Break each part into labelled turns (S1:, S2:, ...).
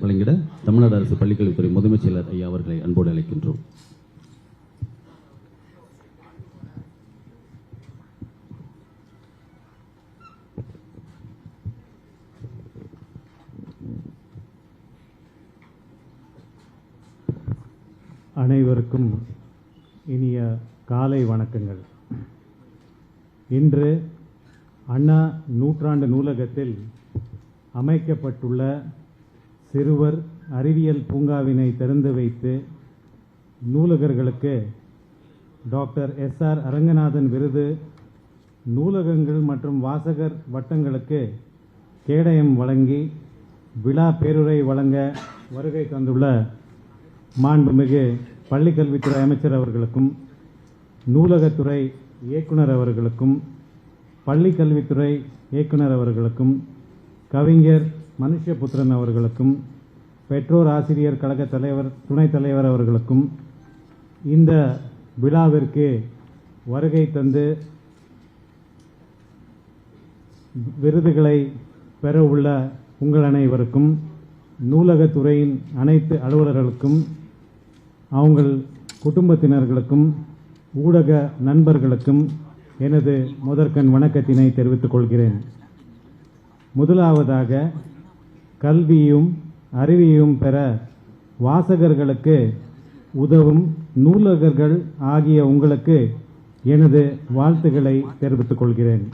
S1: வழங்கிட தமிழ்நாடு அரசு பள்ளிக்கல்வித்துறை முதன்மைச் செயலர் ஐயா அவர்களை அன்போடு அழைக்கின்றோம்.
S2: அனைவருக்கும் இனிய காலை வணக்கங்கள். இன்று அண்ணா நூற்றாண்டு நூலகத்தில் அமைக்கப்பட்டுள்ள சிறுவர் அறிவியல் பூங்காவினை திறந்து வைத்து நூலகர்களுக்கு டாக்டர் எஸ் ஆர் அரங்கநாதன் விருது. நூலகங்கள் மற்றும் வாசகர் வட்டங்களுக்கு கேடயம் வழங்கி விழா பேருரை வழங்க வருகை தந்துள்ள மாண்புமிகு பள்ளிக்கல்வித்துறை அமைச்சர் அவர்களுக்கும் நூலகத்துறை இயக்குனர் அவர்களுக்கும் பள்ளிக்கல்வித்துறை இயக்குனர் அவர்களுக்கும் கவிஞர் மனுஷபுத்திரன் அவர்களுக்கும் பெற்றோர் ஆசிரியர் கழக தலைவர் துணைத் தலைவர் அவர்களுக்கும் இந்த விழாவிற்கு வருகை தந்து விருதுகளை பெற உள்ள உங்கள் அனைவருக்கும் நூலகத்துறையின் அனைத்து அலுவலர்களுக்கும் அவங்கள் குடும்பத்தினர்களுக்கும் ஊடக நண்பர்களுக்கும் எனது முதற்கண் வணக்கத்தினை தெரிவித்துக் கொள்கிறேன். முதலாவதாக கல்வியும் அறிவியும் பெற வாசகர்களுக்கு உதவும் நூலகர்கள் ஆகிய உங்களுக்கு எனது வாழ்த்துக்களை தெரிவித்துக் கொள்கிறேன்.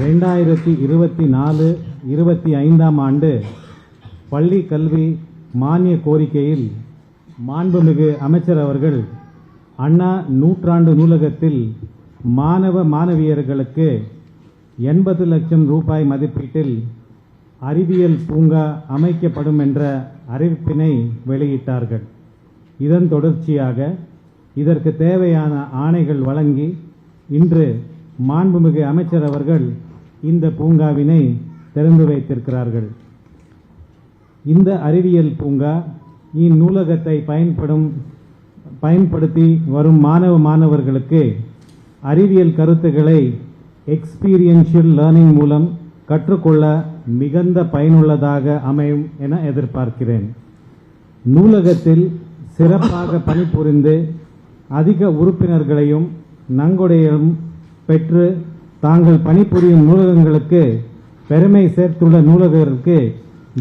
S2: ரெண்டாயிரத்தி இருபத்தி நாலு இருபத்தி ஐந்தாம் ஆண்டு பள்ளி கல்வி மானிய கோரிக்கையில் மாண்புமிகு அமைச்சர் அவர்கள் அண்ணா நூற்றாண்டு நூலகத்தில் மாணவ மாணவியர்களுக்கு எண்பது லட்சம் ரூபாய் மதிப்பீட்டில் அறிவியல் பூங்கா அமைக்கப்படும் என்ற அறிவிப்பினை வெளியிட்டார்கள். இதன் தொடர்ச்சியாக இதற்கு தேவையான ஆணைகள் வழங்கி இன்று மாண்புமிகு அமைச்சர் அவர்கள் இந்த பூங்காவினை திறந்து வைத்திருக்கிறார்கள். இந்த அறிவியல் பூங்கா இந்நூலகத்தை பயன்படும் பயன்படுத்தி வரும் மாணவ மாணவர்களுக்கு அறிவியல் கருத்துக்களை எக்ஸ்பீரியன்ஷியல் லேர்னிங் மூலம் கற்றுக்கொள்ள மிகுந்த பயனுள்ளதாக அமையும் என எதிர்பார்க்கிறேன். நூலகத்தில் சிறப்பாக பணிபுரிந்து அதிக உறுப்பினர்களையும் நன்கொடையும் பெற்று தாங்கள் பணிபுரியும் நூலகங்களுக்கு பெருமை சேர்த்துள்ள நூலகருக்கு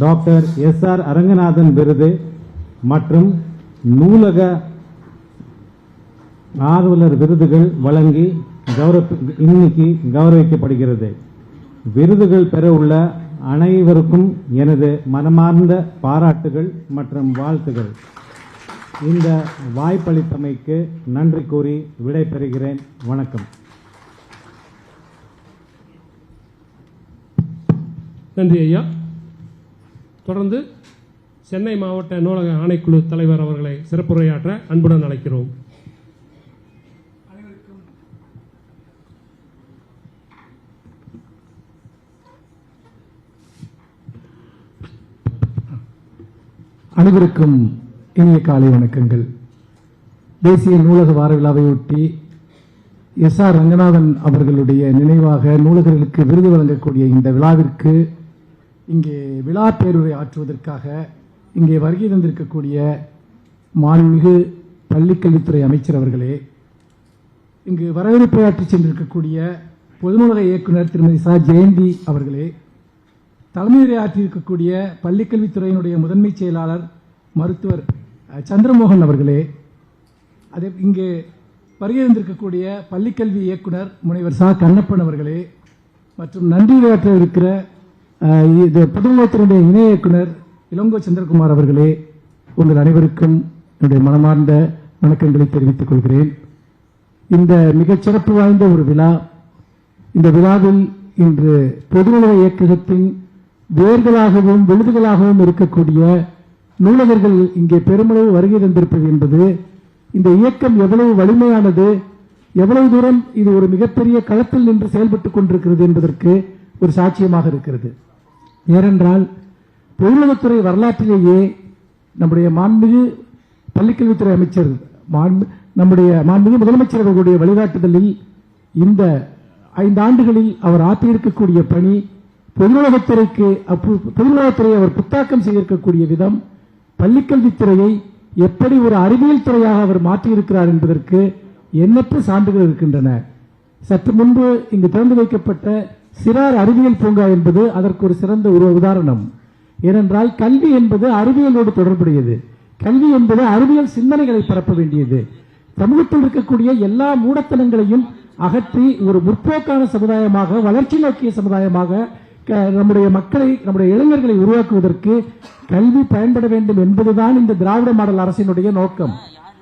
S2: டாக்டர் எஸ் ஆர் அரங்கநாதன் விருது மற்றும் நூலக ஆர்வலர் விருதுகள் வழங்கி கௌரவ இன்னைக்கு கௌரவிக்கப்படுகிறது. விருதுகள் பெற உள்ள அனைவருக்கும் எனது மனமார்ந்த பாராட்டுகள் மற்றும் வாழ்த்துகள். இந்த வாய்ப்பளித்தமைக்கு நன்றி கூறி விடைபெறுகிறேன். வணக்கம்.
S3: நன்றி ஐயா. தொடர்ந்து சென்னை மாவட்ட நூலக ஆணைக்குழு தலைவர் அவர்களை சிறப்புரையாற்ற அன்புடன் அழைக்கிறோம்.
S4: அனைவருக்கும் இனிய காலை வணக்கங்கள். தேசிய நூலக வார விழாவையொட்டி எஸ் ஆர் ரங்கநாதன் அவர்களுடைய நினைவாக நூலகர்களுக்கு விருது வழங்கக்கூடிய இந்த விழாவிற்கு இங்கே விழா பேருரை ஆற்றுவதற்காக இங்கே வருகை தந்திருக்கக்கூடிய மாண்புமிகு பள்ளிக்கல்வித்துறை அமைச்சர் அவர்களே இங்கு வரவேற்புரையாற்றி சென்றிருக்கக்கூடிய பொதுநூலக இயக்குனர் திருமதி சா. ஜெயந்தி அவர்களே தலைமையுரை ஆற்றியிருக்கக்கூடிய பள்ளிக்கல்வித்துறையினுடைய முதன்மை செயலாளர் மருத்துவர் சந்திரமோகன் அவர்களே அதே இங்கே வருகிறந்திருக்கக்கூடிய பள்ளிக்கல்வி இயக்குனர் முனைவர் சா. கண்ணப்பன் அவர்களே மற்றும் நன்றியுரையாற்ற இருக்கிற இது புதுமுகத்தினுடைய இணை இயக்குனர் இளங்கோ சந்திரகுமார் அவர்களே உங்கள் அனைவருக்கும் என்னுடைய மனமார்ந்த வணக்கங்களை தெரிவித்துக் கொள்கிறேன். இந்த மிகச் சிறப்பு வாய்ந்த ஒரு விழா இந்த விழாவில் இன்று பொதுநல இயக்ககத்தின் வேர்களாகவும் விழுதுகளாகவும் இருக்கக்கூடிய நூலகர்கள் இங்கே பெருமளவு வருகை தந்திருப்பது என்பது இந்த இயக்கம் எவ்வளவு வலிமையானது எவ்வளவு தூரம் இது ஒரு மிகப்பெரிய களத்தில் நின்று செயல்பட்டுக் கொண்டிருக்கிறது என்பதற்கு ஒரு சாட்சியமாக இருக்கிறது. ஏனென்றால் பொதுநலத்துறை வரலாற்றிலேயே நம்முடைய மாண்புமிகு பள்ளிக்கல்வித்துறை அமைச்சர் மாண்பு நம்முடைய மாண்புமிகு முதலமைச்சர் அவர்களுடைய வழிகாட்டுதலில் இந்த ஐந்து ஆண்டுகளில் அவர் ஆற்றியிருக்கக்கூடிய பணி பொதுநலத்துறைக்கு அப்போ- பொதுநலத்துறையை அவர் புத்தாக்கம் செய்திருக்கக்கூடிய விதம் பள்ளிக்கல்வித்துறையை எப்படி ஒரு அறிவியல் துறையாக அவர் மாற்றியிருக்கிறார் என்பதற்கு எண்ணற்ற சான்றுகள் இருக்கின்றன. சற்று முன்பு இங்கு திறந்து வைக்கப்பட்ட சிறார் அறிவியல் பூங்கா என்பது அதற்கு ஒரு சிறந்த ஒரு உதாரணம். ஏனென்றால் கல்வி என்பது அறிவியலோடு தொடர்புடையது. கல்வி என்பது அறிவியல் சிந்தனைகளை பரப்ப வேண்டியது. சமூகத்தில் இருக்கக்கூடிய எல்லா மூடத்தனங்களையும் அகற்றி ஒரு முற்போக்கான சமுதாயமாக வளர்ச்சி நோக்கிய சமுதாயமாக நம்முடைய மக்களை நம்முடைய இளைஞர்களை உருவாக்குவதற்கு கல்வி பயன்பட வேண்டும் என்பதுதான் இந்த திராவிட மாடல் அரசினுடைய நோக்கம்.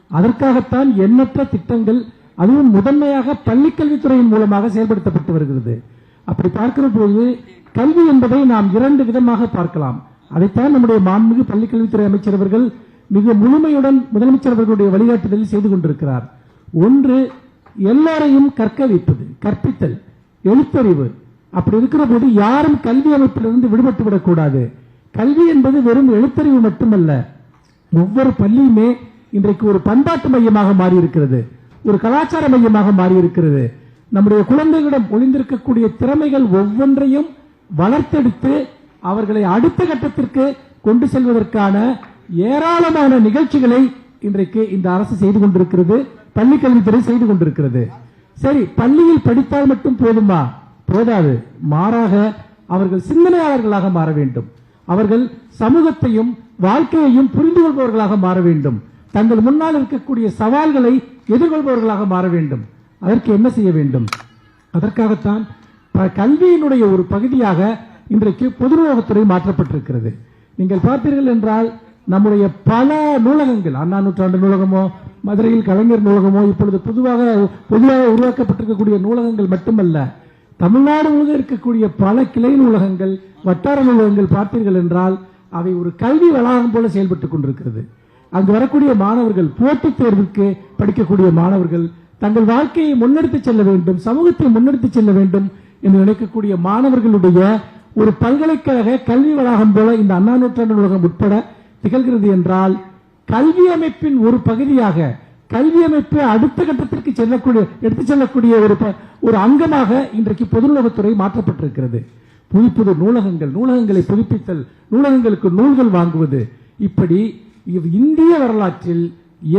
S4: அதற்காகத்தான் எண்ணற்ற திட்டங்கள் அதுவும் முதன்மையாக பள்ளிக்கல்வித்துறையின் மூலமாக செயல்படுத்தப்பட்டு வருகிறது. அப்படி பார்க்கிற போது கல்வி என்பதை நாம் இரண்டு விதமாக பார்க்கலாம். அதைத்தான் நம்முடைய மாண்புமிகு பள்ளிக்கல்வித்துறை அமைச்சர் அவர்கள் மிக முழுமையுடன் முதலமைச்சர் அவர்களுடைய வழிகாட்டுதலில் செய்து கொண்டிருக்கிறார். ஒன்று எல்லாரையும் கற்க வைப்பது கற்பித்தல் எழுத்தறிவு. அப்படி இருக்கிற போது யாரும் கல்வி அமைப்பிலிருந்து விடுபட்டு விடக்கூடாது. கல்வி என்பது வெறும் எழுத்தறிவு மட்டுமல்ல. ஒவ்வொரு பள்ளியுமே இன்றைக்கு ஒரு பண்பாட்டு மையமாக மாறி இருக்கிறது ஒரு கலாச்சார மையமாக மாறி இருக்கிறது நம்முடைய குழந்தைகளிடம் ஒளிந்திருக்கக்கூடிய திறமைகள் ஒவ்வொன்றையும் வளர்த்தெடுத்து அவர்களை அடுத்த கட்டத்திற்கு கொண்டு செல்வதற்கான ஏராளமான நிகழ்ச்சிகளை இன்றைக்கு இந்த அரசு செய்து கொண்டிருக்கிறது. பள்ளி கல்வித்துறை செய்து கொண்டிருக்கிறது. சரி பள்ளியில் படித்தால் மட்டும் போதுமா? போதாது. மாறாக அவர்கள் சிந்தனையாளர்களாக மாற வேண்டும். அவர்கள் சமூகத்தையும் வாழ்க்கையையும் புரிந்து கொள்பவர்களாக மாற வேண்டும். தங்கள் முன்னால் இருக்கக்கூடிய சவால்களை எதிர்கொள்பவர்களாக மாற வேண்டும். அதற்கு என்ன செய்ய வேண்டும்? அதற்காகத்தான் கல்வியினுடைய ஒரு பகுதியாக இன்றைக்கு பொது நூலகத்துறை மாற்றப்பட்டிருக்கிறது. நீங்கள் பார்த்தீர்கள் என்றால் நம்முடைய பல நூலகங்கள் அண்ணா நூற்றாண்டு நூலகமோ மதுரையில் கலைஞர் நூலகமோ இப்பொழுது பொதுவாக பொதுவாக உருவாக்கப்பட்டிருக்கக்கூடிய நூலகங்கள் மட்டுமல்ல தமிழ்நாடு முழுவதும் இருக்கக்கூடிய பல கிளை நூலகங்கள் வட்டார நூலகங்கள் பார்த்தீர்கள் என்றால் அவை ஒரு கல்வி வளாகம் போல செயல்பட்டுக் கொண்டிருக்கிறது. அங்கு வரக்கூடிய மாணவர்கள் போட்டித் தேர்வுக்கு படிக்கக்கூடிய மாணவர்கள் தங்கள் வாழ்க்கையை முன்னெடுத்துச் செல்ல வேண்டும் சமூகத்தை முன்னெடுத்துச் செல்ல வேண்டும் என்று நினைக்கக்கூடிய மாணவர்களுடைய ஒரு பல்கலைக்கழக கல்வி வளாகம் போல இந்த அண்ணா நூற்றாண்டு நூலகம் உட்பட திகழ்கிறது என்றால் கல்வி அமைப்பின் ஒரு பகுதியாக கல்வி அமைப்பு அடுத்த கட்டத்திற்கு செல்லக்கூடிய எடுத்துச் செல்லக்கூடிய ஒரு ஒரு அங்கமாக இன்றைக்கு பொது நூலகத்துறை மாற்றப்பட்டிருக்கிறது. புது புது நூலகங்கள் நூலகங்களை புதுப்பித்தல் நூலகங்களுக்கு நூல்கள் வாங்குவது. இப்படி இவ் இந்திய வரலாற்றில்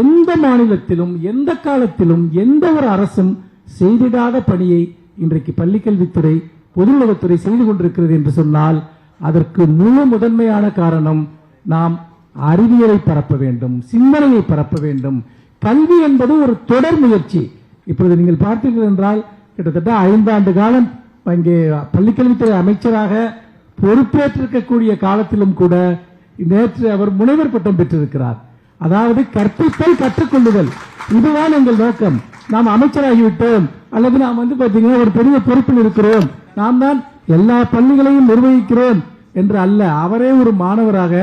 S4: எந்த மாநிலத்திலும் எந்த காலத்திலும் எந்த ஒரு அரசும் செய்திடாத பணியை இன்றைக்கு பள்ளிக்கல்வித்துறை பொது நூலகத்துறை செய்து கொண்டிருக்கிறது என்று சொன்னால் அதற்கு முழு முதன்மையான காரணம் நாம் அறிவியலை பரப்ப வேண்டும் சிந்தனையை பரப்ப வேண்டும். கல்வி என்பது ஒரு தொடர் முயற்சி. இப்பொழுது நீங்கள் பார்த்தீர்கள் என்றால் கிட்டத்தட்ட ஐந்தாண்டு காலம் இங்கே பள்ளிக்கல்வித்துறை அமைச்சராக பொறுப்பேற்றிருக்கக்கூடிய காலத்திலும் கூட நேற்று அவர் முனைவர் பட்டம் பெற்றிருக்கிறார். அதாவது கற்பித்தல் கற்றுக்கொள்ளுதல். இதுதான் எங்கள் நோக்கம். நாம் அமைச்சராகிவிட்டோம். அல்லது நாம் வந்து பார்த்தீங்கன்னா ஒரு பெரிய பொறுப்பில் இருக்கிறோம். நாம் தான் எல்லா பள்ளிகளையும் நிர்வகிக்கிறோம் என்று அல்ல அவரே ஒரு மாணவராக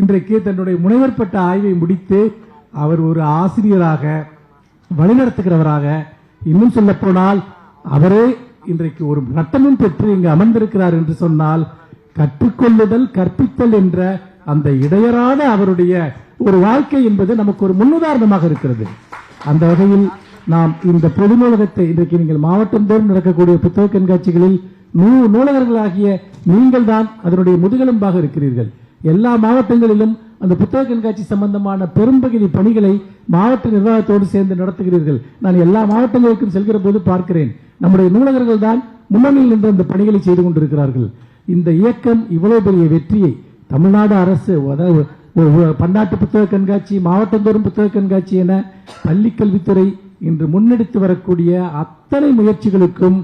S4: இன்றைக்கு தன்னுடைய முனைவர் பட்ட ஆய்வை முடித்து அவர் ஒரு ஆசிரியராக வழிநடத்துகிறவராக இன்னும் சொல்ல போனால் அவரே இன்றைக்கு ஒரு பட்டமும் பெற்று இங்கு அமர்ந்திருக்கிறார் என்று சொன்னால் கற்றுக்கொள்ளுதல் கற்பித்தல் என்ற அந்த இடையறாத அவருடைய ஒரு வாழ்க்கை என்பது நமக்கு ஒரு முன்னுதாரணமாக இருக்கிறது. அந்த வகையில் நாம் இந்த பொது நூலகத்தை இன்றைக்கு நீங்கள் மாவட்டந்தோறும் நடக்கக்கூடிய புத்தக கண்காட்சிகளில் நூ நூலகர்களாகிய நீங்கள் தான் அதனுடைய முதுகெலும்பாக இருக்கிறீர்கள். எல்லா மாவட்டங்களிலும் அந்த புத்தக கண்காட்சி சம்பந்தமான பெரும்பகுதி பணிகளை மாவட்ட நிர்வாகத்தோடு சேர்ந்து நடத்துகிறீர்கள். நான் எல்லா மாவட்டங்களுக்கும் செல்கிற போது பார்க்கிறேன். நம்முடைய நூலகர்கள் தான் முன்னணியில் நின்று அந்த பணிகளை செய்து கொண்டிருக்கிறார்கள். இந்த இயக்கம் இவ்வளவு பெரிய வெற்றியை தமிழ்நாடு அரசு பன்னாட்டு புத்தக கண்காட்சி மாவட்டந்தோறும் புத்தக கண்காட்சி என பள்ளிக்கல்வித்துறை இன்று முன்னெடுத்து வரக்கூடிய அத்தனை முயற்சிகளுக்கும்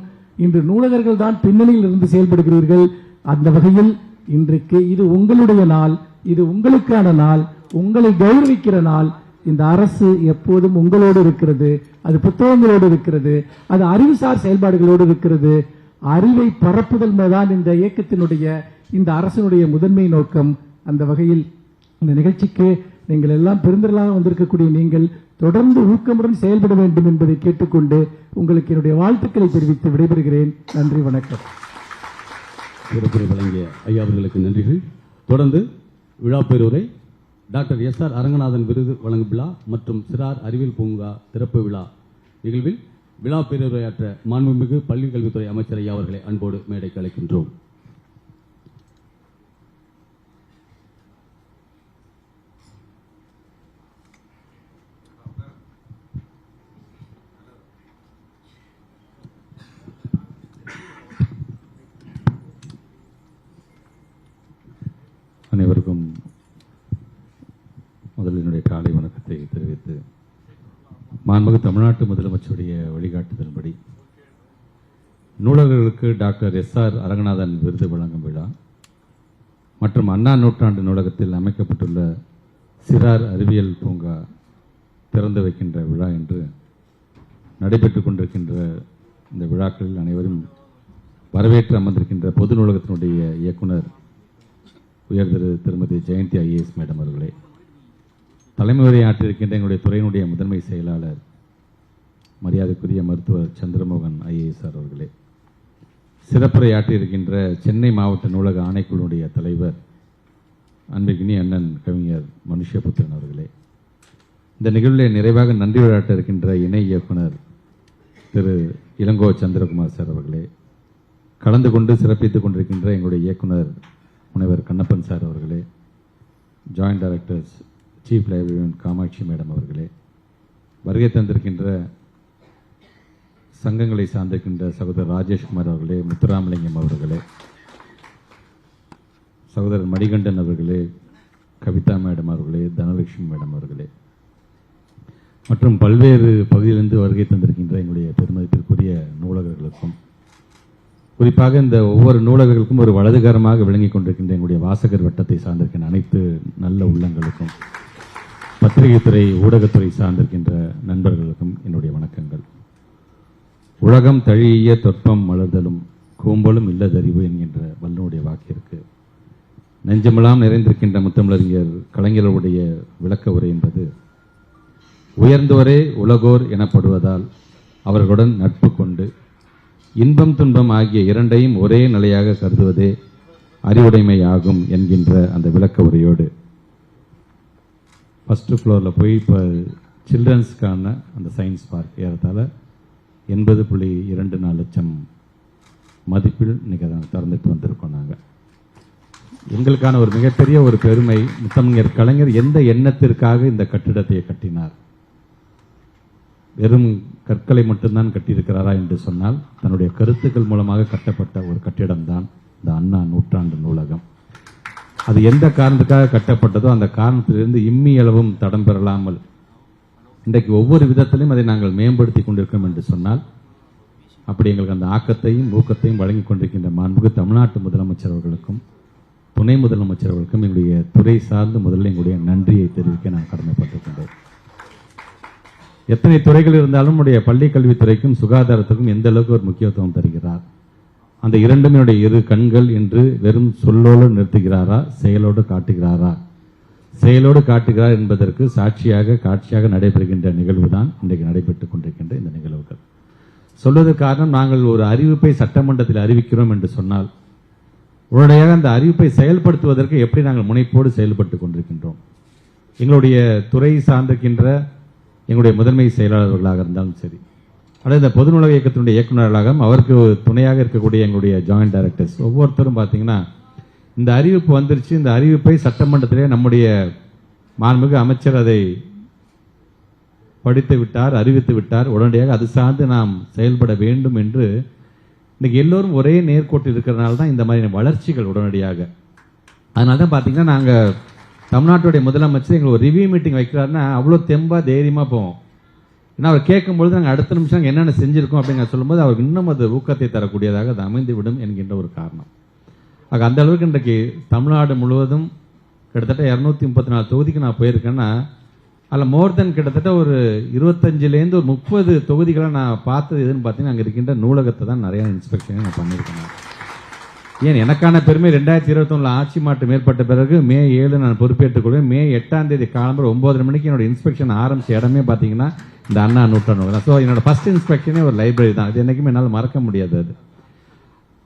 S4: இன்று நூலகர்கள் தான் பின்னணியில் இருந்து செயல்படுகிறீர்கள். அந்த வகையில் இன்றைக்கு இது உங்களுடைய நாள் இது உங்களுக்கான நாள் உங்களை கௌரவிக்கிற நாள். இந்த அரசு எப்போதும் உங்களோடு இருக்கிறது அது புத்தகங்களோடு இருக்கிறது அது அறிவுசார் செயல்பாடுகளோடு இருக்கிறது. அறிவை பரப்புதல் தான் இந்த இயக்கத்தினுடைய இந்த அரசினுடைய முதன்மை நோக்கம். அந்த வகையில் இந்த நிகழ்ச்சிக்கு நீங்கள் எல்லாம் பெருந்திரளாக வந்திருக்கக்கூடிய நீங்கள் தொடர்ந்து ஊக்கமுடன் செயல்பட வேண்டும் என்பதை கேட்டுக்கொண்டு உங்களுக்கு என்னுடைய வாழ்த்துக்களை தெரிவித்து விடைபெறுகிறேன். நன்றி வணக்கம்.
S1: சிறப்புரை வழங்கிய ஐயா அவர்களுக்கு நன்றிகள். தொடர்ந்து விழா பெறுவரை டாக்டர் எஸ் ஆர் அரங்கநாதன் விருது வழங்கும் விழா மற்றும் சிறார் அறிவியல் பூங்கா திறப்பு விழா நிகழ்வில் விழா பேருரையாற்ற மாண்புமிகு பள்ளிக் கல்வித்துறை அமைச்சர் ஐயா அவர்களை அன்போடு மேடைக்கு அழைக்கின்றோம்.
S5: தெரிவித்து மாண்புமிகு தமிழ்நாட்டு முதலமைச்சருடைய வழிகாட்டுதல்படி நூலகர்களுக்கு டாக்டர் எஸ் ஆர் அரங்கநாதன் விருது வழங்கும் விழா மற்றும் அண்ணா நூற்றாண்டு நூலகத்தில் அமைக்கப்பட்டுள்ள சிறார் அறிவியல் பூங்கா திறந்து வைக்கின்ற விழா என்று நடைபெற்று கொண்டிருக்கின்ற இந்த விழாக்களில் அனைவரும் வரவேற்று அமர்ந்திருக்கின்ற பொது நூலகத்தினுடைய இயக்குனர் உயர் திரு திருமதி ஜெயந்தி ஐஏஎஸ் மேடம் அவர்களே. தலைமை உரையாற்றிருக்கின்ற எங்களுடைய துறையினுடைய முதன்மை செயலாளர் மரியாதைக்குரிய மருத்துவர் சந்திரமோகன் ஐஏஎஸ் அவர்களே. சிறப்புரையாற்றியிருக்கின்ற சென்னை மாவட்ட நூலக ஆணைக்குழுவுடைய தலைவர் அன்பிகினி அண்ணன் கவிஞர் மனுஷபுத்திரன் அவர்களே. இந்த நிகழ்வில் நிறைவாக நன்றி விளையாட்ட இருக்கின்ற இணை இயக்குனர் திரு இளங்கோ சந்திரகுமார் சார் அவர்களே. கலந்து கொண்டு சிறப்பித்துக் கொண்டிருக்கின்ற எங்களுடைய இயக்குனர் முனைவர் கண்ணப்பன் சார் அவர்களே. Joint directors chief librarian Kamatchi madam அவர்களே வருகை தந்திருக்கின்ற சங்கங்களை சார்ந்திருக்கின்ற சகோதரர் ராஜேஷ்குமார் அவர்களே முத்துராமலிங்கம் அவர்களே சகோதரர் மணிகண்டன் அவர்களே கவிதா மேடம் அவர்களே தனலட்சுமி மேடம் அவர்களே மற்றும் பல்வேறு பகுதியிலிருந்து வருகை தந்திருக்கின்ற எங்களுடைய பெருமதிப்பிற்குரிய நூலகர்களுக்கும் குறிப்பாக இந்த ஒவ்வொரு நூலகர்களுக்கும் ஒரு வலதுகரமாக விளங்கிக் கொண்டிருக்கின்ற எங்களுடைய வாசகர் வட்டத்தை சார்ந்திருக்கின்ற அனைத்து நல்ல உள்ளங்களுக்கும் பத்திரிகைத்துறை ஊடகத்துறை சார்ந்திருக்கின்ற நண்பர்களுக்கும் என்னுடைய வணக்கங்கள். உலகம் தழிய தொற்பம் மலர்தலும் கூம்பலும் இல்லதறிவு என்கின்ற வல்லனுடைய வாக்கிற்கு நெஞ்சமெல்லாம் நிறைந்திருக்கின்ற முத்தமிழறிஞர் கலைஞர்களுடைய விளக்க உரை என்பது உயர்ந்தோரே உலகோர் எனப்படுவதால் அவர்களுடன் நட்பு கொண்டு இன்பம் துன்பம் ஆகிய இரண்டையும் ஒரே நிலையாக கருதுவதே அறிவுடைமை ஆகும் என்கின்ற அந்த விளக்க உரையோடு ஃபஸ்ட்டு ஃப்ளோரில் போய் இப்போ சில்ட்ரன்ஸ்க்கான அந்த சயின்ஸ் பார்க் ஏறத்தால் எண்பது புள்ளி இரண்டு நாலு லட்சம் மதிப்பில் இன்னைக்கு அதை திறந்துட்டு வந்திருக்கோம் நாங்கள் எங்களுக்கான ஒரு மிகப்பெரிய ஒரு பெருமை முத்தமிழர் கலைஞர் எந்த எண்ணத்திற்காக இந்த கட்டிடத்தை கட்டினார்? வெறும் கற்களை மட்டும்தான் கட்டியிருக்கிறாரா என்று சொன்னால் தன்னுடைய கருத்துக்கள் மூலமாக கட்டப்பட்ட ஒரு கட்டிடம்தான் இந்த அண்ணா நூற்றாண்டு நூலகம். அது எந்த காரணத்துக்காக கட்டப்பட்டதோ அந்த காரணத்திலிருந்து இம்மி அளவும் தடம் பெறலாமல் இன்றைக்கு ஒவ்வொரு விதத்திலும் அதை நாங்கள் மேம்படுத்தி கொண்டிருக்கோம் என்று சொன்னால் அப்படி எங்களுக்கு அந்த ஆக்கத்தையும் ஊக்கத்தையும் வழங்கி கொண்டிருக்கின்ற மாண்புக்கு தமிழ்நாட்டு முதலமைச்சர் அவர்களுக்கும் துணை முதலமைச்சர் அவர்களுக்கும் எங்களுடைய துறை சார்ந்து முதல்ல எங்களுடைய நன்றியை தெரிவிக்க நான் கடமைப்பட்டிருக்கின்றேன். எத்தனை துறைகள் இருந்தாலும் நம்முடைய பள்ளி கல்வித்துறைக்கும் சுகாதாரத்துக்கும் எந்த அளவுக்கு ஒரு முக்கியத்துவம் தருகிறார்? அந்த இரண்டும் என்னுடைய இரு கண்கள் என்று வெறும் சொல்லோடு நிறுத்துகிறாரா செயலோடு காட்டுகிறாரா? செயலோடு காட்டுகிறார் என்பதற்கு சாட்சியாக காட்சியாக நடைபெறுகின்ற நிகழ்வு தான் இன்றைக்கு நடைபெற்றுக் கொண்டிருக்கின்ற இந்த நிகழ்வுகள். சொல்வதற்கு காரணம் நாங்கள் ஒரு அறிவிப்பை சட்டமன்றத்தில் அறிவிக்கிறோம் என்று சொன்னால் உடனடியாக அந்த அறிவிப்பை செயல்படுத்துவதற்கு எப்படி நாங்கள் முனைப்போடு செயல்பட்டு கொண்டிருக்கின்றோம்? எங்களுடைய துறை சார்ந்திருக்கின்ற எங்களுடைய முதன்மை செயலாளர்களாக இருந்தாலும் சரி அல்லது இந்த பொது நூலக இயக்கத்தினுடைய இயக்குநர்களாக அவருக்கு துணையாக இருக்கக்கூடிய எங்களுடைய ஜாயிண்ட் டைரக்டர்ஸ் ஒவ்வொருத்தரும் பார்த்தீங்கன்னா இந்த அறிவிப்பு வந்துருச்சு. இந்த அறிவிப்பை சட்டமன்றத்திலே நம்முடைய மாண்புமிகு அமைச்சர் அதை படித்து விட்டார் அறிவித்து விட்டார். உடனடியாக அது சார்ந்து நாம் செயல்பட வேண்டும் என்று இன்றைக்கி எல்லோரும் ஒரே நேர்கோட்டில் இருக்கிறனால தான் இந்த மாதிரியான வளர்ச்சிகள் உடனடியாக. அதனால தான் பார்த்தீங்கன்னா நாங்கள் தமிழ்நாட்டுடைய முதலமைச்சர் எங்களுக்கு ஒரு ரிவ்யூ மீட்டிங் வைக்கிறாருன்னா அவ்வளோ தெம்பாக தைரியமாக போவோம். ஏன்னா அவர் கேட்கும்பொழுது நாங்கள் அடுத்த நிமிஷம் நாங்க என்னென்ன செஞ்சுருக்கோம் அப்படிங்கிற சொல்லும்போது அவருக்கு இன்னும் அது ஊக்கத்தை தரக்கூடியதாக அது அமைந்து விடும் என்கின்ற ஒரு காரணம். ஆக அந்த அளவுக்கு இன்றைக்கு தமிழ்நாடு முழுவதும் கிட்டத்தட்ட இரநூத்தி முப்பத்தி நாலு தொகுதிக்கு நான் போயிருக்கேன்னா அதில் மோர் தென் கிட்டத்தட்ட ஒரு இருபத்தஞ்சிலேருந்து ஒரு முப்பது தொகுதிகளை நான் பார்த்தது எதுன்னு பார்த்தீங்கன்னா அங்கே இருக்கின்ற நூலகத்தை தான் நிறைய இன்ஸ்பெக்ஷன் நான் பண்ணியிருக்கேன். ஏன் எனக்கான பெருமை ரெண்டாயிரத்தி இருபத்தொன்னுல ஆட்சி மாற்றம் ஏற்பட்ட பிறகு மே ஏழு நான் பொறுப்பேற்றுக் கொள்வேன். மே எட்டாம் தேதி காலம்பரம் ஒன்பதரை மணிக்கு என்னோட இன்ஸ்பெக்ஷன் ஆரம்பிச்ச இடமே பார்த்தீங்கன்னா இந்த அண்ணா நூற்றாண்டு ஸோ என்னோட ஃபஸ்ட் இன்ஸ்பெக்ஷனே ஒரு லைப்ரரி தான். அது என்றைக்குமே என்னால் மறக்க முடியாது அது.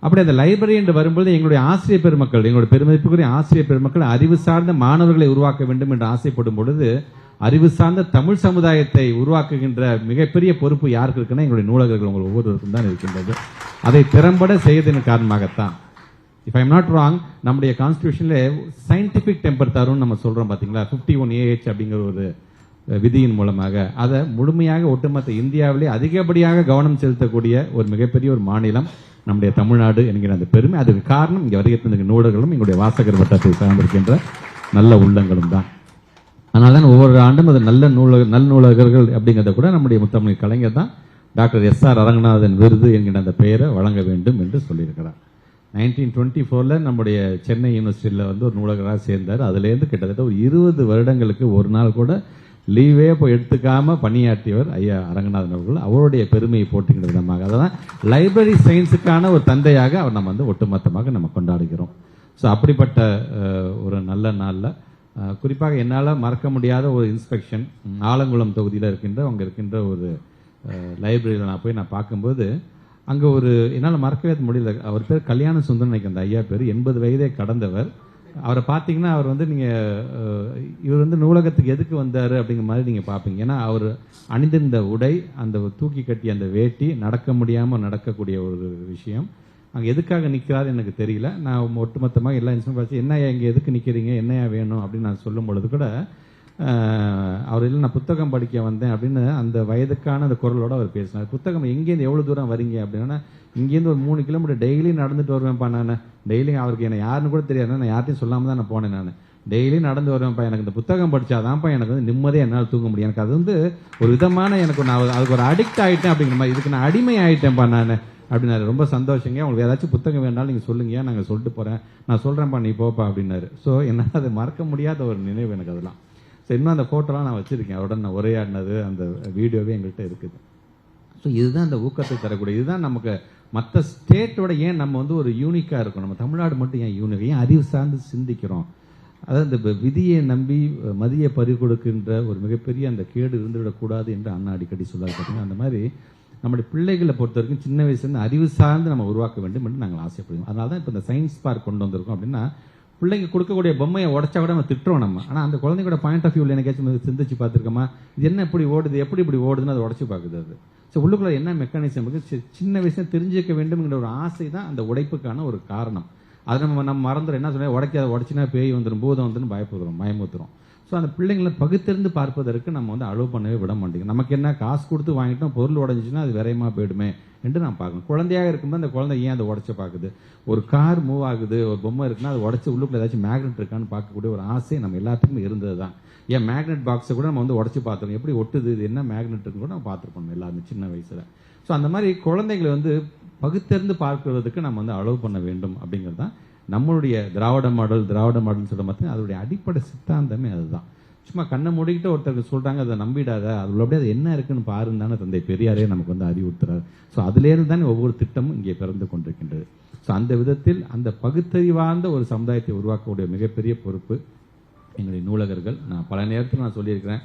S5: அப்படி அந்த லைப்ரரி என்று வரும்போது எங்களுடைய ஆசிரியர் பெருமக்கள் எங்களுடைய பெருமதிப்புக்குரிய ஆசிரியர் பெருமக்கள் அறிவு சார்ந்த மாணவர்களை உருவாக்க வேண்டும் என்று ஆசைப்படும் பொழுது அறிவு சார்ந்த தமிழ் சமுதாயத்தை உருவாக்குகின்ற மிகப்பெரிய பொறுப்பு யாருக்கு இருக்குன்னா எங்களுடைய நூலகர்கள் உங்கள் ஒவ்வொருவருக்கும் தான் இருக்கின்றது. அதை திறம்பட செய்ததன் காரணமாகத்தான். இஃப் ஐம் நாட் ராங் நம்முடைய கான்ஸ்டியூஷனில் சயின்டிஃபிக் டெம்பர் தரும்னு நம்ம சொல்கிறோம் பார்த்தீங்களா ஃபிஃப்டி ஒன் ஏஹெச் அப்படிங்கிற ஒரு விதியின் மூலமாக. அதை முழுமையாக ஒட்டுமொத்த இந்தியாவிலே அதிகப்படியாக கவனம் செலுத்தக்கூடிய ஒரு மிகப்பெரிய ஒரு மாநிலம் நம்முடைய தமிழ்நாடு என்கிற அந்த பெருமை. அதுக்கு காரணம் இங்கே வருகை தந்த நூலர்களும் எங்களுடைய வாசகர் வட்டத்தை சார்ந்திருக்கின்ற நல்ல உள்ளங்களும் தான். அதனால தான் ஒவ்வொரு ஆண்டும் அது நல்ல நூலக நல் நூலகர்கள் அப்படிங்கிறத கூட நம்முடைய முத்தமிழ் கலைஞர் தான் டாக்டர் எஸ் ஆர் அரங்கநாதன் விருது என்கிற அந்த பெயரை வழங்க வேண்டும் என்று சொல்லியிருக்கிறார். நைன்டீன் டுவெண்ட்டி ஃபோரில் நம்முடைய சென்னை யூனிவர்சிட்டியில் வந்து ஒரு நூலகராக சேர்ந்தார். அதுலேருந்து கிட்டத்தட்ட ஒரு இருபது வருடங்களுக்கு ஒரு நாள் கூட லீவே போய் எடுத்துக்காமல் பணியாற்றியவர் ஐயா அரங்கநாதன் அவர்கள். அவருடைய பெருமையை போட்டுக்கிற விதமாக. அதான் லைப்ரரி சயின்ஸுக்கான ஒரு தந்தையாக அவர் நம்ம வந்து ஒட்டுமொத்தமாக நம்ம கொண்டாடுகிறோம். ஸோ அப்படிப்பட்ட ஒரு நல்ல நாளில் குறிப்பாக என்னால் மறக்க முடியாத ஒரு இன்ஸ்பெக்ஷன் ஆலங்குளம் தொகுதியில் இருக்கின்ற அங்கே இருக்கின்ற ஒரு லைப்ரரியில் நான் போய் நான் பார்க்கும்போது அங்கே ஒரு என்னால் மறக்கவே முடியல. அவர் பேர் கல்யாண சுந்தரன் நினைக்கிறேன் அந்த ஐயா பேர். எண்பது வயதே கடந்தவர். அவரை பார்த்தீங்கன்னா அவர் வந்து நீங்கள் இவர் வந்து நூலகத்துக்கு எதுக்கு வந்தார் அப்படிங்கிற மாதிரி நீங்கள் பார்ப்பீங்க. ஏன்னா அவர் அணிந்திருந்த உடை அந்த தூக்கி கட்டிய அந்த வேட்டி நடக்க முடியாமல் நடக்கக்கூடிய ஒரு விஷயம். அங்கே எதுக்காக நிற்கிறாரு எனக்கு தெரியல. நான் ஒட்டுமொத்தமாக எல்லா இன்ஸ்டும் பார்த்து என்னையா இங்கே எதுக்கு நிற்கிறீங்க என்னையா வேணும்? அப்படின்னு நான் சொல்லும் பொழுது கூட அவர் இல்லை நான் புத்தகம் படிக்க வந்தேன் அப்படின்னு அந்த வயதுக்கான அந்த குரலோடு அவர் பேசினார். புத்தகம் எங்கேருந்து எவ்வளோ தூரம் வரீங்க? அப்படின்னா இங்கேருந்து ஒரு மூணு கிலோமீட்டர் டெய்லி நடந்துட்டு வருவேன்ப்பா நான். டெய்லி அவருக்கு என்ன யாருன்னு கூட தெரியாது. நான் யார்ட்டையும் சொல்லாம தான் நான் போனேன் நான். டெய்லி நடந்து வருவேன்ப்பா. எனக்கு இந்த புத்தகம் படித்தாதான்ப்பா எனக்கு வந்து நிம்மதியாக என்னால் தூங்க முடியும். எனக்கு அது வந்து ஒரு விதமான எனக்கு நான் அதுக்கு ஒரு அடிக்ட் ஆகிட்டேன் அப்படிங்கிற மாதிரி இதுக்கு நான் அடிமை ஆகிட்டேன்ப்பா நான். அப்படின்னாரு. ரொம்ப சந்தோஷங்க. உங்களுக்கு ஏதாச்சும் புத்தகம் வேணாலும் நீங்கள் சொல்லுங்க. நாங்கள் சொல்லிட்டு போகிறேன் நான் சொல்கிறேன்ப்பா நீ போப்பா அப்படின்னாரு. ஸோ என்னால் அது மறக்க முடியாத ஒரு நினைவு எனக்கு அதெல்லாம். ஸோ இன்னும் அந்த ஃபோட்டோலாம் நான் வச்சுருக்கேன். அவருடன் நான் உரையாடினது அந்த வீடியோவே எங்கள்கிட்ட இருக்குது. ஸோ இதுதான் அந்த ஊக்கத்தை தரக்கூடிய இதுதான் நமக்கு மற்ற ஸ்டேட்டோட ஏன் நம்ம வந்து ஒரு யூனிக்காக இருக்கும் நம்ம தமிழ்நாடு மட்டும் ஏன் யூனிக் ஏன் அறிவு சார்ந்து சிந்திக்கிறோம்? அதாவது இந்த விதியை நம்பி மதியை பறி கொடுக்கின்ற ஒரு மிகப்பெரிய அந்த கேடு இருந்துவிடக்கூடாது என்று அண்ணா அடிக்கடி சொல்லாது பார்த்தீங்கன்னா அந்த மாதிரி நம்முடைய பிள்ளைகளை பொறுத்த வரைக்கும் சின்ன வயசுலேருந்து அறிவு சார்ந்து நம்ம உருவாக்க வேண்டும் என்று நாங்கள் ஆசைப்படுவோம் அதனால தான் இப்போ இந்த சயின்ஸ் பார்க் கொண்டு வந்திருக்கோம் அப்படின்னா பிள்ளைங்க கொடுக்கக்கூடிய பொம்மையை உடச்சா கூட நம்ம திட்டுறோம் நம்ம. ஆனால் அந்த குழந்தைங்களோட பாயிண்ட் ஆஃப் வியூவில் எனக்காச்சும் சிந்திச்சு பார்த்துருக்கோமா? இது என்ன இப்படி ஓடுது எப்படி இப்படி ஓடுதுன்னு அதை உடச்சி பார்க்குது அது. ஸோ உள்ளுக்குள்ள என்ன மெக்கானிசம் இருக்குது சின்ன வயசுல தெரிஞ்சுக்க வேண்டும்ங்கிற ஒரு ஆசை தான் அந்த உடைப்புக்கான ஒரு காரணம். அதை நம்ம நம்ம மறந்துடும் என்ன சொன்னால் உடைக்காத உடச்சினா பேய் வந்துடும் பூதம் வந்துடும் பயப்படுறோம் பயமுத்துறோம் ஸோ அந்த பிள்ளைங்களை பகுத்தறிந்து பார்ப்பதற்கு நம்ம வந்து அலோவ் பண்ணவே விட மாட்டேங்குது. நமக்கு என்ன காசு கொடுத்து வாங்கிட்டோம் பொருள் உடஞ்சிச்சுன்னா அது விரையமாக போயிடுமே என்று நான் பார்க்கணும். குழந்தையாக இருக்கும்போது அந்த குழந்தை ஏன் அதை உடச்ச பார்க்குது? ஒரு கார் மூவ் ஆகுது ஒரு பொம்மை இருக்குன்னா அது உடச்சி உள்ளுக்குள்ள ஏதாச்சும் மேக்னெட் இருக்கான்னு பார்க்கக்கூடிய ஒரு ஆசை நம்ம எல்லாத்துக்குமே இருந்தது தான் ஏன் மேக்னெட் பாக்ஸை கூட நம்ம வந்து உடச்சி பார்த்துருவோம் எப்படி ஒட்டுது இது என்ன மேக்னெட் கூட நம்ம பார்த்துருப்போம் எல்லாருமே சின்ன வயசில். ஸோ அந்த மாதிரி குழந்தைங்களை வந்து பகுத்தறிந்து பார்க்கறதுக்கு நம்ம வந்து அலோவ் பண்ண வேண்டும் அப்படிங்கிறது தான் நம்மளுடைய திராவிட மாடல் திராவிட மாடல்னு சொல்ல மாதிரி அதோடைய அடிப்படை சித்தாந்தமே அதுதான். சும்மா கண்ணை மூடிக்கிட்டு ஒருத்தருக்கு சொல்கிறாங்க அதை நம்பிடாத அது அப்படியே அது என்ன இருக்குன்னு பாருன்னு தானே தந்தை பெரியாரே நமக்கு வந்து அறிவுறுத்துறாரு. ஸோ அதுலேருந்து தானே ஒவ்வொரு திட்டமும் இங்கே பிறந்து கொண்டிருக்கின்றது. ஸோ அந்த விதத்தில் அந்த பகுத்தறிவார்ந்த ஒரு சமுதாயத்தை உருவாக்கக்கூடிய மிகப்பெரிய பொறுப்பு எங்களுடைய நூலகர்கள். நான் பல நேரத்தில் நான் சொல்லியிருக்கிறேன்.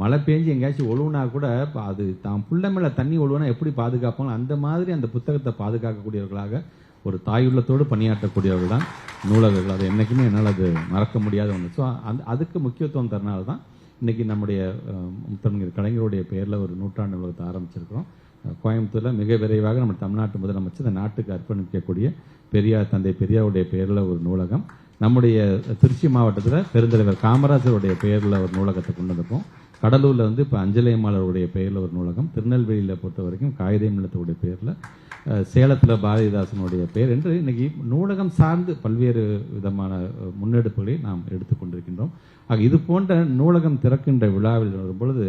S5: மழை பெஞ்சு எங்கேயாச்சும் ஒழுவுனா கூட அது தான் புள்ள மேலே தண்ணி ஒழுவுனா எப்படி பாதுகாப்பாங்களோ அந்த மாதிரி அந்த புத்தகத்தை பாதுகாக்கக்கூடியவர்களாக ஒரு தாயுள்ளத்தோடு பணியாற்றக்கூடியவர்கள் தான் நூலகர்கள். அது என்றைக்குமே என்னால் அது மறக்க முடியாத ஒன்று ஸோ அந்த அதுக்கு முக்கியத்துவம் தரனால தான் இன்றைக்கி நம்முடைய முத்தமிழர் கலைஞருடைய பெயரில் ஒரு நூற்றாண்டு நூலகத்தை ஆரம்பிச்சிருக்கிறோம். கோயம்புத்தூரில் மிக விரைவாக நம்ம தமிழ்நாட்டு முதலமைச்சர் இந்த நாட்டுக்கு அர்ப்பணிக்கக்கூடிய பெரியார் தந்தை பெரியாருடைய பெயரில் ஒரு நூலகம். நம்முடைய திருச்சி மாவட்டத்தில் பெருந்தலைவர் காமராஜருடைய பெயரில் ஒரு நூலகத்தை கொண்டு வந்திருக்கோம். கடலூரில் வந்து இப்போ அஞ்சலியம்மாளருடைய பெயரில் ஒரு நூலகம் திருநெல்வேலியில் பொறுத்த வரைக்கும் காகிதை நிலத்துடைய பெயரில் சேலத்தில் பாரதிதாசனுடைய பெயர் என்று இன்றைக்கி நூலகம் சார்ந்து பல்வேறு விதமான முன்னெடுப்புகளை நாம் எடுத்துக்கொண்டிருக்கின்றோம் ஆக இது போன்ற நூலகம் திறக்கின்ற விழாவில் வரும்பொழுது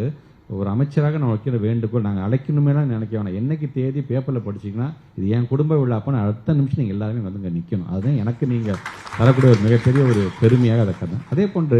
S5: ஒரு அமைச்சராக நான் வைக்கிற வேண்டுகோள் நாங்கள் அழைக்கணுமேலாம் நினைக்க வேணாம். என்னைக்கு தேதி பேப்பரில் படிச்சீங்கன்னா இது என் குடும்ப விழாப்பான அடுத்த நிமிஷம் நீங்கள் எல்லாருமே வந்து இங்கே நிற்கணும் அதுதான் எனக்கு நீங்கள் தரக்கூடிய ஒரு மிகப்பெரிய ஒரு பெருமையாக அதை கதை அதே போன்று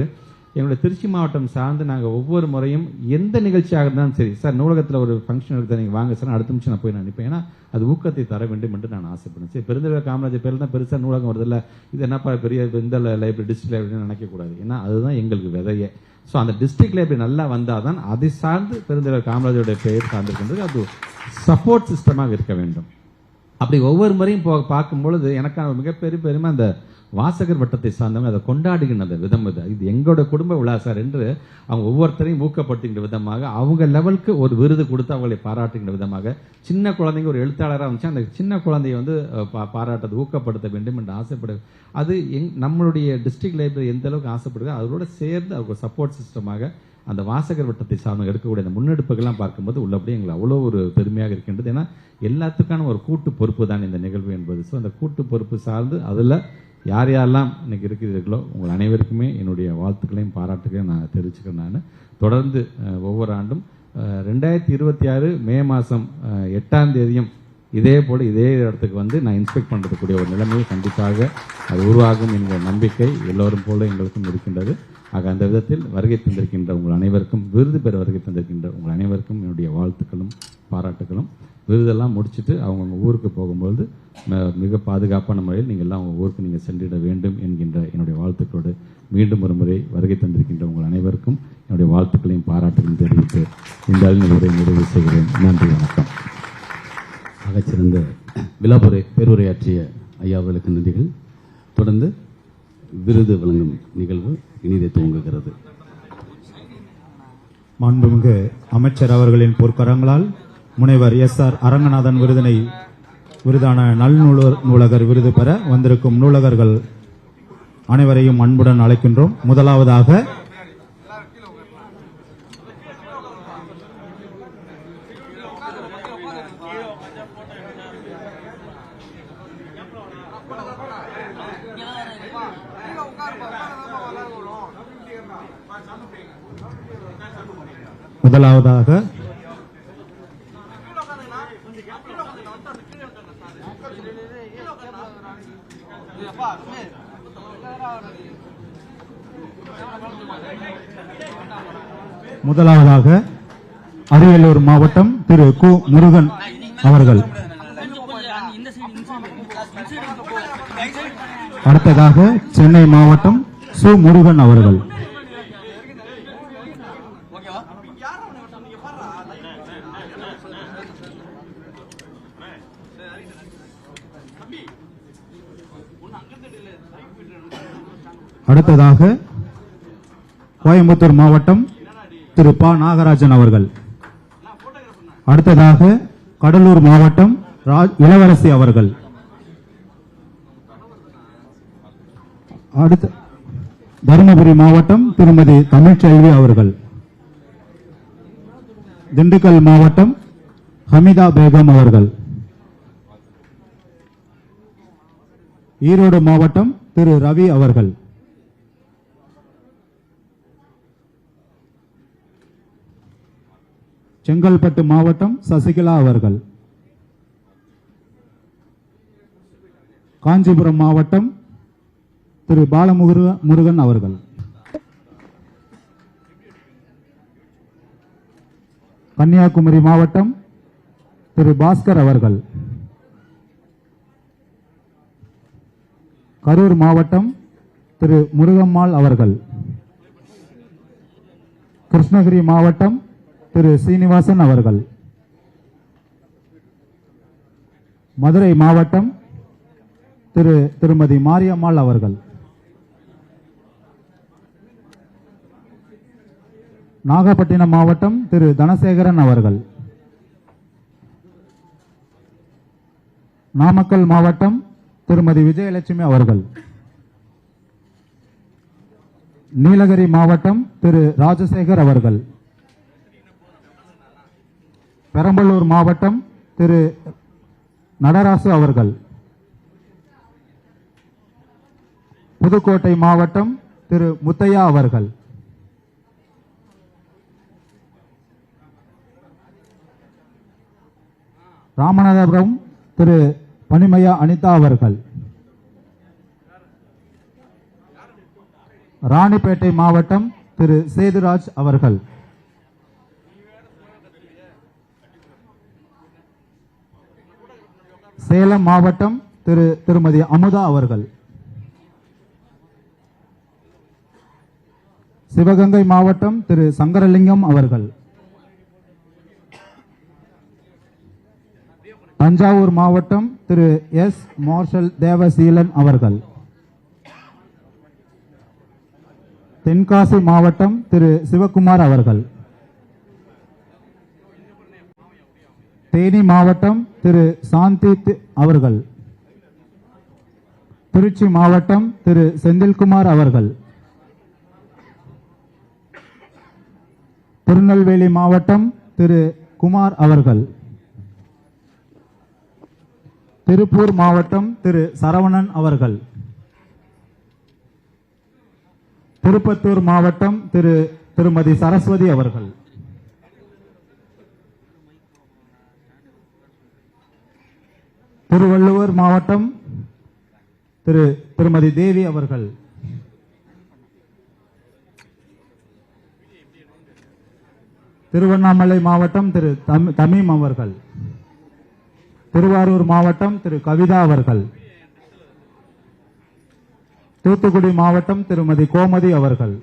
S5: எங்களுடைய திருச்சி மாவட்டம் சார்ந்து நாங்கள் ஒவ்வொரு முறையும் எந்த நிகழ்ச்சியாக இருந்தாலும் சரி சார் நூலகத்தில் ஒரு ஃபங்க்ஷன் எடுத்து நீங்கள் வாங்க சார் அடுத்த நிமிஷம் நான் போய் நினைப்பேன் ஏன்னா அது ஊக்கத்தை தர வேண்டும் என்று நான் ஆசைப்படுறேன். சரி பெருந்தலைவர் காமராஜர் பேர் தான் பெருசாக நூலகம் வருதில்ல இது என்னப்பா பெரிய இந்த லைப்ரரி டிஸ்ட்ரிக்ட் லைப்ரரின்னு நினைக்கக்கூடாது ஏன்னா அதுதான் எங்களுக்கு விதையே. ஸோ அந்த டிஸ்ட்ரிக்ட் லைப்ரரி நல்லா வந்தால் தான் அதை சார்ந்து பெருந்தலைவர் காமராஜருடைய பெயர் சார்ந்திருக்கின்றது அது சப்போர்ட் சிஸ்டமாக இருக்க வேண்டும். அப்படி ஒவ்வொரு முறையும் போ பார்க்கும்பொழுது எனக்கான மிகப்பெரிய பெருமை அந்த வாசகர் வட்டத்தை சார்ந்தவங்க அதை கொண்டாடுகின்ற அந்த விதம் இது. இது எங்களோட குடும்ப விழா சார் என்று அவங்க ஒவ்வொருத்தரையும் ஊக்கப்படுத்துகின்ற விதமாக அவங்க லெவலுக்கு ஒரு விருது கொடுத்து அவங்களை பாராட்டுகின்ற விதமாக சின்ன குழந்தைங்க ஒரு எழுத்தாளராக இருந்துச்சு அந்த சின்ன குழந்தையை வந்து பா- பாராட்டுறது ஊக்கப்படுத்த வேண்டும் என்று ஆசைப்படு அது எங் நம்மளுடைய டிஸ்ட்ரிக்ட் லைப்ரரி எந்த அளவுக்கு ஆசைப்படுதோ அதோட சேர்ந்து அவங்க சப்போர்ட் சிஸ்டமாக அந்த வாசகர் வட்டத்தை சார்ந்த எடுக்கக்கூடிய அந்த முன்னெடுப்புகள்லாம் பார்க்கும்போது உள்ளபடியே எங்களுக்கு அவ்வளோ ஒரு பெருமையாக இருக்கின்றது. ஏன்னா எல்லாத்துக்கான ஒரு கூட்டு பொறுப்பு தான் இந்த நிகழ்வு என்பது. ஸோ அந்த கூட்டு பொறுப்பு சார்ந்து அதில் யார் யாரெல்லாம் இன்னைக்கு இருக்கிறீர்களோ உங்கள் அனைவருக்குமே என்னுடைய வாழ்த்துக்களையும் பாராட்டுகளையும் நான் தெரிவிச்சுக்கிறேன் நான். தொடர்ந்து ஒவ்வொரு ஆண்டும் ரெண்டாயிரத்தி இருபத்தி ஆறு மே மாதம் எட்டாம் தேதியும் இதே போல் இதே இடத்துக்கு வந்து நான் இன்ஸ்பெக்ட் பண்ணுறதுக்கூடிய ஒரு நிலைமை கண்டிப்பாக அது உருவாகும் என்கிற நம்பிக்கை எல்லோரும் போல எங்களுக்கும் இருக்கின்றது. ஆக அந்த விதத்தில் வருகை தந்திருக்கின்ற உங்கள் அனைவருக்கும் விருது பெற வருகை தந்திருக்கின்ற உங்கள் அனைவருக்கும் என்னுடைய வாழ்த்துக்களும் பாராட்டுகளும் விருதெல்லாம் முடிச்சுட்டு அவங்கவுங்க ஊருக்கு போகும்பொழுது மிக பாதுகாப்பான முறையில் நீங்கள் எல்லாம் உங்கள் ஊருக்கு நீங்கள் சென்றிட வேண்டும் என்கின்ற என்னுடைய வாழ்த்துக்களோடு மீண்டும் ஒரு முறை வருகை தந்திருக்கின்ற உங்கள் அனைவருக்கும் என்னுடைய வாழ்த்துக்களையும் பாராட்டுகளையும் தெரிவித்து இந்த உரை நிறைவு செய்கிறேன். நன்றி வணக்கம்.
S1: ஆகச்சிறந்த விழாபுரை பேருரையாற்றிய ஐயா அவர்களுக்கு நன்றிகள். தொடர்ந்து விருது வழங்கும் நிகழ்வு இனிதே துவங்குகிறது.
S6: மாண்புமிகு அமைச்சர் அவர்களின் பொற்கரங்களால் முனைவர் எஸ் ஆர் அரங்கநாதன் விருதினை விருதான நல்நூலர் நூலகர் விருது பெற வந்திருக்கும் நூலகர்கள் அனைவரையும் அன்புடன் அழைக்கின்றோம். முதலாவதாக முதலாவதாக முதலாவதாக அரியலூர் மாவட்டம் திரு கு. முருகன் அவர்கள். அடுத்ததாக சென்னை மாவட்டம் சு. முருகன் அவர்கள். அடுத்ததாக கோயம்புத்தூர் மாவட்டம் திரு பா. நாகராஜன் அவர்கள். அடுத்ததாக கடலூர் மாவட்டம் இளவரசி அவர்கள். அடுத்த தருமபுரி மாவட்டம் திருமதி தமிழ்ச்செல்வி அவர்கள். திண்டுக்கல் மாவட்டம் ஹமிதா பேகம் அவர்கள். ஈரோடு மாவட்டம் திரு ரவி அவர்கள். செங்கல்பட்டு மாவட்டம் சசிகலா அவர்கள். காஞ்சிபுரம் மாவட்டம் திரு பாலமுருக முருகன் அவர்கள். கன்னியாகுமரி மாவட்டம் திரு பாஸ்கர் அவர்கள். கரூர் மாவட்டம் திரு முருகம்மாள் அவர்கள். கிருஷ்ணகிரி மாவட்டம் திரு சீனிவாசன் அவர்கள். மதுரை மாவட்டம் திரு திருமதி மாரியம்மாள் அவர்கள். நாகப்பட்டினம் மாவட்டம் திரு தனசேகரன் அவர்கள். நாமக்கல் மாவட்டம் திருமதி விஜயலட்சுமி அவர்கள். நீலகிரி மாவட்டம் திரு ராஜசேகர் அவர்கள். பெரம்பலூர் மாவட்டம் திரு நடராசு அவர்கள். புதுக்கோட்டை மாவட்டம் திரு முத்தையா அவர்கள். ராமநாதபுரம் திரு பனிமையா அனிதா அவர்கள். ராணிப்பேட்டை மாவட்டம் திரு சேதுராஜ் அவர்கள். சேலம் மாவட்டம் திரு திருமதி அமுதா அவர்கள். சிவகங்கை மாவட்டம் திரு சங்கரலிங்கம் அவர்கள். தஞ்சாவூர் மாவட்டம் திரு எஸ் மார்ஷல் தேவசீலன் அவர்கள். தென்காசி மாவட்டம் திரு சிவகுமார் அவர்கள். தேனி மாவட்டம் திரு சாந்தி அவர்கள். திருச்சி மாவட்டம் திரு செந்தில்குமார் அவர்கள். திருநெல்வேலி மாவட்டம் திரு குமார் அவர்கள். திருப்பூர் மாவட்டம் திரு சரவணன் அவர்கள். திருப்பத்தூர் மாவட்டம் திரு திருமதி சரஸ்வதி அவர்கள். திருவள்ளுவர் மாவட்டம் திரு திருமதி தேவி அவர்கள். திருவண்ணாமலை மாவட்டம் திரு தமீம் அவர்கள். திருவாரூர் மாவட்டம் திரு கவிதா அவர்கள். தூத்துக்குடி மாவட்டம் திருமதி கோமதி அவர்கள்.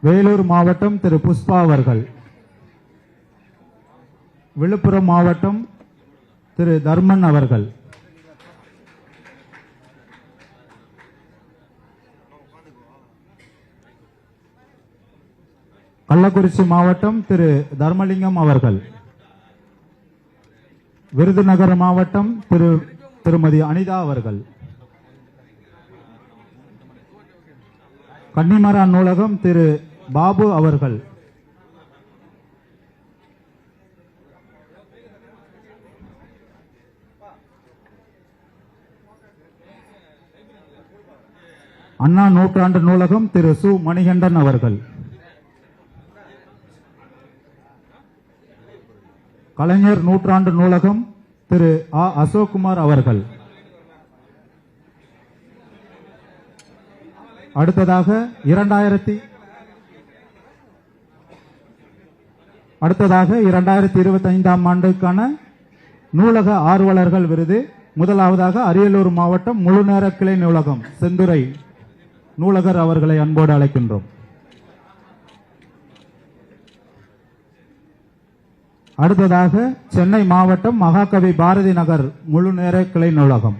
S6: வேலூர் மாவட்டம் திரு புஷ்பா அவர்கள். விழுப்புரம் மாவட்டம் திரு தர்மன் அவர்கள். கள்ளக்குறிச்சி மாவட்டம் திரு தர்மலிங்கம் அவர்கள். விருதுநகர் மாவட்டம் திரு திருமதி அனிதா அவர்கள். கன்னிமரா நூலகம் திரு பாபு அவர்கள். அண்ணா நூற்றாண்டு நூலகம் திரு சு. மணிகண்டன் அவர்கள். கலைஞர் நூற்றாண்டு நூலகம் திரு ஆ. அசோக்குமார் அவர்கள். அடுத்ததாக இரண்டாயிரத்தி அடுத்ததாக இரண்டாயிரத்தி இருபத்தி ஐந்தாம் ஆண்டுக்கான நூலக ஆர்வலர்கள் விருது முதலாவதாக அரியலூர் மாவட்டம் முழுநேர கிளை நூலகம் செந்துரை நூலகர் அவர்களை அன்போடு அழைக்கின்றோம். அடுத்ததாக சென்னை மாவட்டம் மகாகவி பாரதி நகர் முழு நேர கிளை நூலகம்.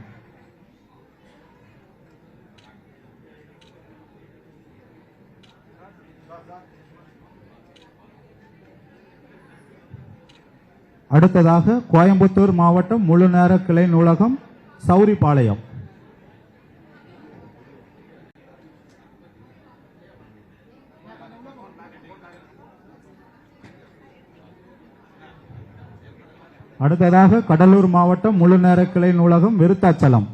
S6: அடுத்ததாக கோயம்புத்தூர் மாவட்டம் முழுநேர கிளை நூலகம் சௌரிபாளையம். அடுத்ததாக கடலூர் மாவட்டம் முழுநேர கிளை நூலகம் விருத்தாச்சலம்.